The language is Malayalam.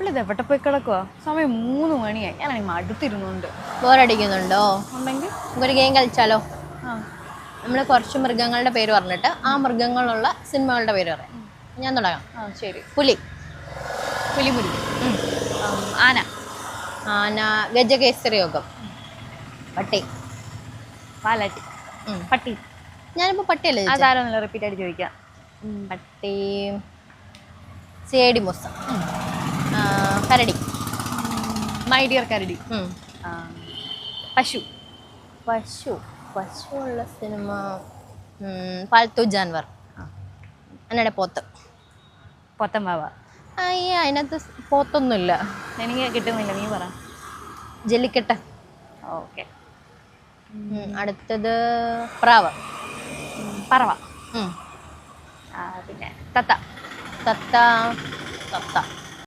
ഇപ്പോഴിത് എവിടെ പോയി കിടക്കുവാ? സമയം മൂന്ന് മണിയായി. ഞാനാണെങ്കിൽ മടുത്തിരുന്നുണ്ട്. ബോറടിക്കുന്നുണ്ടോ? ഉണ്ടെങ്കിൽ? ഒരു ഗെയിം കളിച്ചാലോ? ആ. നമ്മൾ കുറച്ച് മൃഗങ്ങളുടെ പേര് പറഞ്ഞിട്ട് ആ മൃഗങ്ങളുള്ള സിനിമകളുടെ പേര് പറയാം. ഞാൻ തുടങ്ങാം. ആ ശരി. പുലി. പുലി പുലി ആന. ആന ഗജകേസരി യോഗം പട്ടി. പാലാറ്റി. പട്ടി. ഞാനിപ്പോൾ പട്ടിയല്ലേ ചോദിച്ചത്? അതാരൊന്നല്ല റിപ്പീറ്റ് ആയിട്ട് ചോദിക്കാം. പട്ടി. സേഡി മുസ കരടി. മൈ ഡിയർ കരടി. പശു പശു. പശു. ഉള്ള സിനിമ പാൽത്തു ജാൻവർ. എന്നടെ പോത്ത്. പൊത്തമ്പാവ അയ്യ അതിനകത്ത് പോത്തൊന്നുമില്ല. എനിക്ക് കിട്ടുന്നില്ല നീ പറ. ജല്ലിക്കെട്ട്. ഓക്കെ. അടുത്തത് പ്രാവ്. പറവ. പിന്നെ തത്ത. തത്ത. തത്ത.